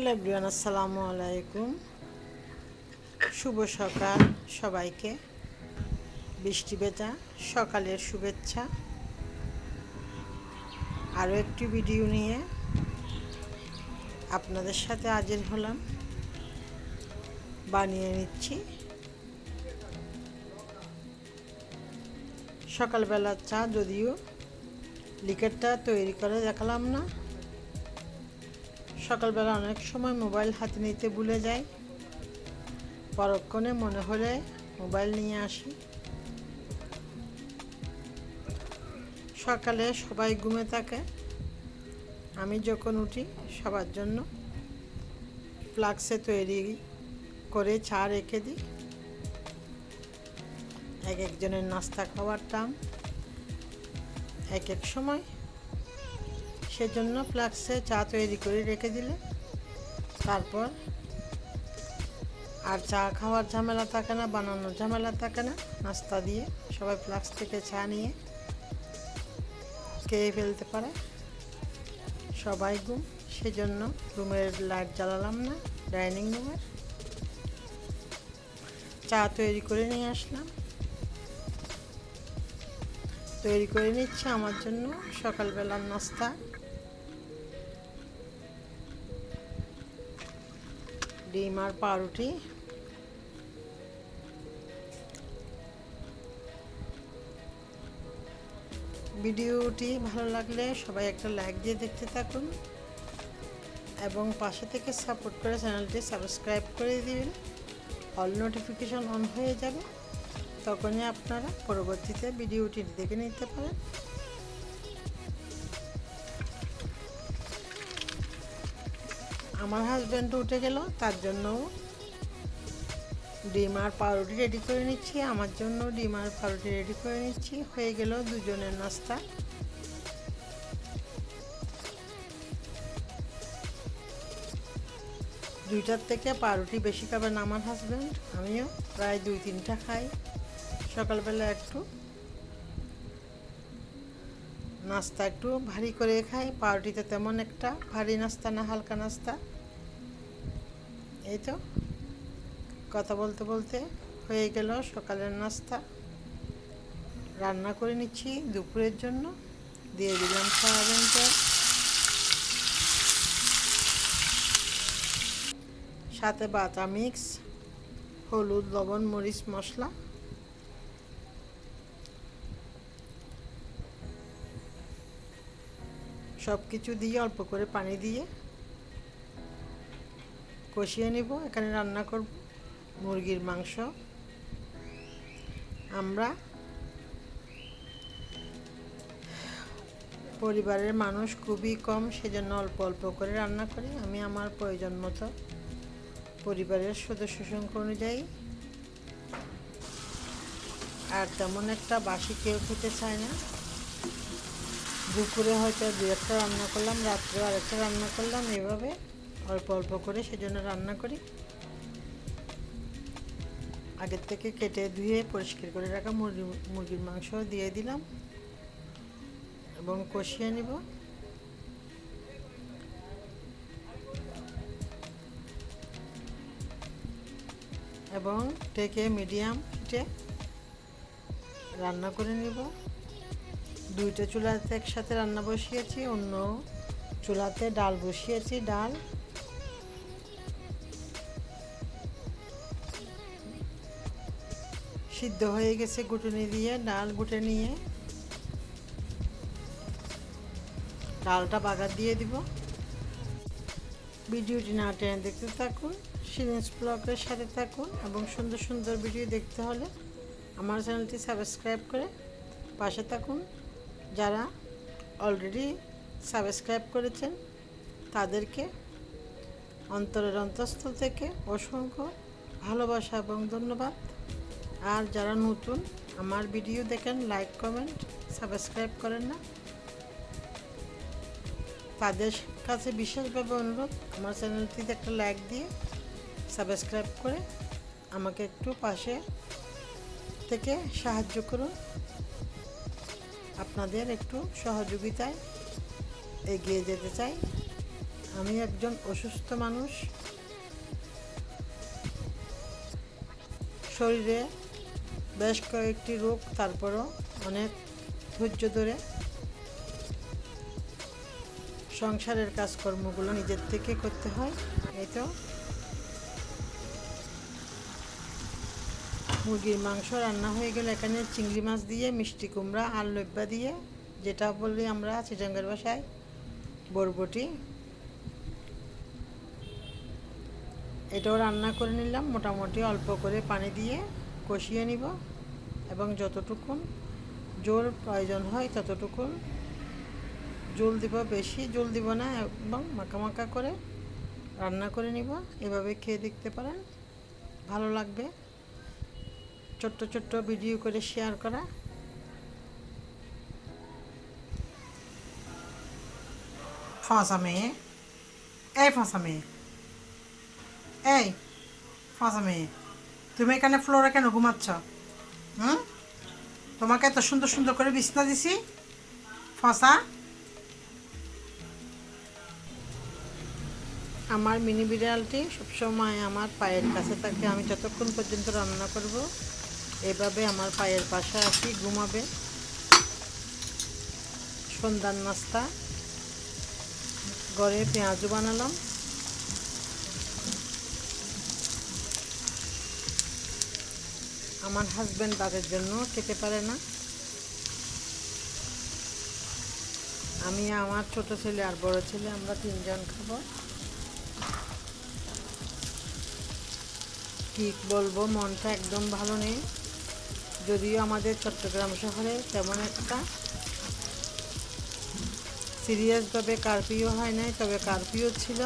Hello everyone, আসসালামু আলাইকুম। শুভ সকাল সবাইকে। বৃষ্টি বেটা সকালের শুভেচ্ছা। আরও একটি ভিডিও নিয়ে আপনাদের সাথে হাজির হলাম। বানিয়ে নিচ্ছি। সকালবেলার চা, যদিও লিকারটা তৈরি করে দেখালাম না। সকালবেলা অনেক সময় মোবাইল হাতে নিতে ভুলে যাই। পরক্ষণে মনে হলে মোবাইল নিয়ে আসি। সকালে সবাই ঘুমে থাকে। আমি যখন উঠি সবার জন্য ফ্লাক্সে তৈরি করে চা রেখে দিই। এক একজনের নাস্তা খাওয়ার টাম এক এক সময় সেজন্য ফ্লাক্সে চা তৈরি করে রেখে দিলে। তারপর আর চা খাওয়ার ঝামেলা থাকে না, বানানোর ঝামেলা থাকে না। নাস্তা দিয়ে সবাই ফ্লাক্স থেকে চা নিয়ে খেয়ে ফেলতে পারে। সবাই ঘুম, সেজন্য রুমের লাইট জ্বালালাম না, ডাইনিং রুমের চা তৈরি করে নিয়ে আসলাম। তৈরি করে নিচ্ছে আমার জন্য সকালবেলার নাস্তা। ডিম আর পাউরুটি। ভিডিওটি ভালো লাগলে সবাই একটা লাইক দিয়ে দেখতে থাকুন এবং পাশে থেকে সাপোর্ট করে চ্যানেলটি সাবস্ক্রাইব করে দিবেন অল নোটিফিকেশন অন হয়ে যাবে, তখনই আপনারা পরবর্তীতে ভিডিওটি দেখে নিতে পারেন। আমার হাজব্যান্ড উঠে গেল, তার জন্য ডিম আর পাউরুটি রেডি করে নিচ্ছি, আমার জন্য ডিম আর পাউরুটি রেডি করে নিচ্ছি, হয়ে গেল দুজনের নাস্তা। দুইটার থেকে পাউরুটি বেশি খাবেন আমার হাজব্যান্ড আমিও প্রায় দুই তিনটা খাই। সকালবেলা একটু নাস্তা একটু ভারী করে খাই, পাউরুটিতে তেমন একটা ভারী নাস্তা না, হালকা নাস্তা। এই তো, কথা বলতে বলতে হয়ে গেল সকালের নাস্তা। রান্না করে নিচ্ছি দুপুরের জন্য, দিয়ে দিলাম সয়াবিন সাথে বাটা মিক্স, হলুদ, লবণ, মরিচ, মশলা। সব কিছু দিয়ে অল্প করে পানি দিয়ে কষিয়ে নিব, এখানে রান্না করব মুরগির মাংস। আমরা পরিবারের মানুষ খুবই কম, সেজন্য অল্প অল্প করে রান্না করি। আমি আমার প্রয়োজন মতো পরিবারের সদস্য সংখ্যা অনুযায়ী। আর তেমন একটা বাসি কেউ খেতে চায় না। দুপুরে হয়তো দু একটা রান্না করলাম, রাত্রে আরেকটা রান্না করলাম, এভাবে অল্প অল্প করে সেজন্য রান্না করি। আগের থেকে কেটে ধুয়ে পরিষ্কার করে রাখা মুরগি, মুরগির মাংস দিয়ে দিলাম এবং কষিয়ে নিব। এবং টেকে মিডিয়াম হিটে রান্না করে নিব। দুইটা চুলাতে একসাথে রান্না বসিয়েছি, অন্য চুলাতে ডাল বসিয়েছি, ডাল সিদ্ধ হয়ে গেছে গুটুনি দিয়ে, ডাল গুটে নিয়ে। ডালটা বাগার দিয়ে দিব। ভিডিওটি না টেনে দেখতে থাকুন সিরিঞ্জ ব্লগের সাথে থাকুন এবং সুন্দর সুন্দর ভিডিও দেখতে হলে আমার চ্যানেলটি সাবস্ক্রাইব করে পাশে থাকুন। যারা অলরেডি সাবস্ক্রাইব করেছেন, তাদেরকে অন্তরের অন্তঃস্থল থেকে অসংখ্য ভালোবাসা এবং ধন্যবাদ। আর যারা নতুন, আমার ভিডিও দেখেন লাইক কমেন্ট সাবস্ক্রাইব করেন না। তাদের কাছে বিশেষভাবে অনুরোধ, আমার চ্যানেলটিতে একটা লাইক দিয়ে সাবস্ক্রাইব করে আমাকে একটু পাশে থেকে সাহায্য করুন। আপনাদের একটু সহযোগিতায় এগিয়ে যেতে চাই। আমি একজন অসুস্থ মানুষ। শরীরে বেশ কয়েকটি রোগ তারপরও অনেক ধৈর্য ধরে সংসারের কাজকর্মগুলো নিজের থেকে করতে হয়, এই তো। মুরগির মাংস রান্না হয়ে গেলে এখানে চিংড়ি মাছ দিয়ে, মিষ্টি কুমড়া, আর লব্বা দিয়ে, যেটা বলি আমরা চিটাঙ্গের বাসায় বরবটি। এটাও রান্না করে নিলাম, মোটামুটি অল্প করে পানি দিয়ে কষিয়ে নিব। এবং যতটুকুন জোর প্রয়োজন হয় ততটুকুন জল দিব, বেশি জল দিব না এবং মাখা মাখা করে রান্না করে নিব। এভাবে খেয়ে দেখতে পারেন, ভালো লাগবে। ছোট্ট ছোট্ট ভিডিও করে শেয়ার করা। ফাঁসা মেয়ে। এই ফাঁসা মেয়ে। এই ফাঁসা মেয়ে। তুমি এখানে ফ্লোরে কেন ঘুমাচ্ছ? তোমাকে এত সুন্দর সুন্দর করে বিছনা দিছি। ফাঁসা। আমার মিনি বিড়ালটি সবসময় আমার পায়ের কাছে থাকে। আমি যতক্ষণ পর্যন্ত রান্না করব, এভাবে আমার পায়ের পাশে আসি, ঘুমাবে। সন্ধ্যার নাস্তা। ঘরে পেঁয়াজও বানালাম। আমার হাজব্যান্ড তাদের জন্য খেতে পারে না। আমি আমার ছোট ছেলে আর বড় ছেলে, আমরা তিনজন খাব। কি বলব, মনটা একদম ভালো নেই। যদিও আমাদের চট্টগ্রাম শহরে তেমন একটা সিরিয়াসভাবে কারফিউ হয় নাই, তবে কারফিউ ছিল।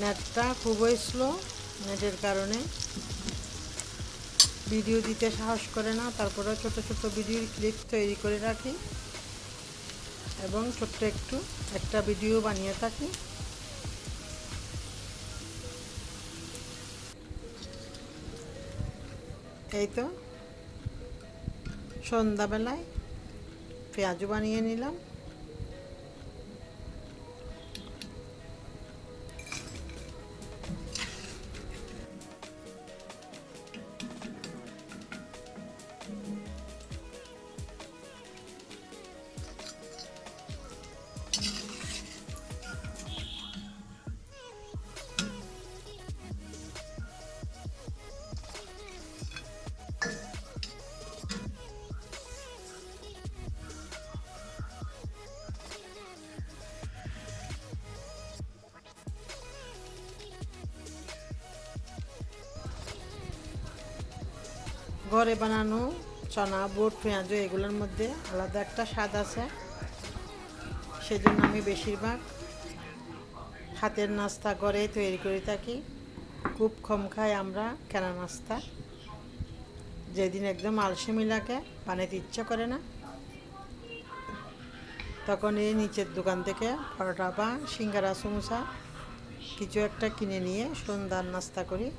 নেটটা খুবই স্লো নেটের কারণে। ভিডিও দিতে সাহস করে না তারপরে ছোট ছোট ভিডিওর ক্লিপ তৈরি করে রাখি এবং ছোট্ট একটু একটা ভিডিও বানিয়ে থাকি। এই তো, সন্ধ্যাবেলায় পেঁয়াজু বানিয়ে নিলাম। ঘরে বানানো চনা, বুট, পেঁয়াজ, এগুলোর মধ্যে আলাদা একটা স্বাদ আছে। সেজন্য আমি বেশিরভাগ হাতের নাস্তা ঘরে তৈরি করে থাকি। খুব কম খাই আমরা কেনা নাস্তা। যেদিন একদম আলসেমি লাগে, বানাতে ইচ্ছা করে না। তখন এই নিচের দোকান থেকে পরোটা বা সিঙ্গারা, সমোসা কিছু একটা কিনে নিয়ে সন্ধ্যার নাস্তা করি।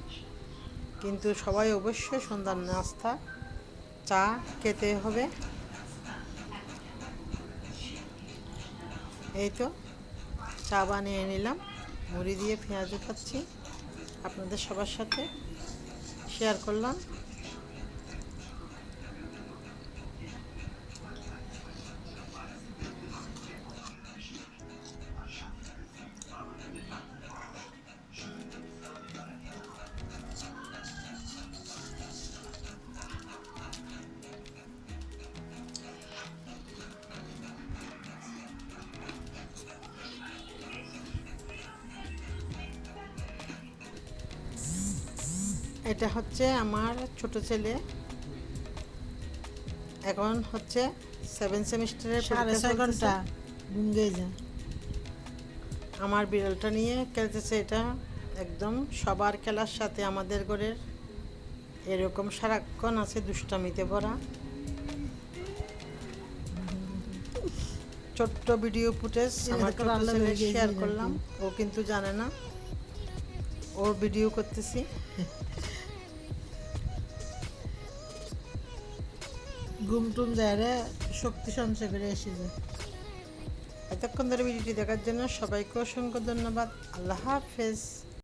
কিন্তু সবাই অবশ্যই সন্ধ্যার নাস্তা, চা খেতে হবে। এই তো, চা বানিয়ে নিলাম, মুড়ি দিয়ে পেঁয়াজও খাচ্ছি আপনাদের সবার সাথে শেয়ার করলাম। এটা হচ্ছে আমার ছোট ছেলে। এখন হচ্ছে সেভেন সেমিস্টারের সাড়ে ছয় ঘণ্টা? ঘুম যায়। আমার বিড়ালটা নিয়ে খেলতেছে এটা। একদম সবার খেলার সাথে আমাদের ঘরের এরকম সারাক্ষণ আছে দুষ্টামিতে ভরা। ছোট্ট ভিডিও ফুটেজ আমার শেয়ার করলাম। ও কিন্তু জানে না। ওর ভিডিও করতেছি। ঘুম টুম যায় শক্তি সঞ্চয় করে এসে যায়। এতক্ষণ ধরে ভিডিওটি দেখার জন্য সবাইকে অসংখ্য ধন্যবাদ। আল্লাহ হাফেজ।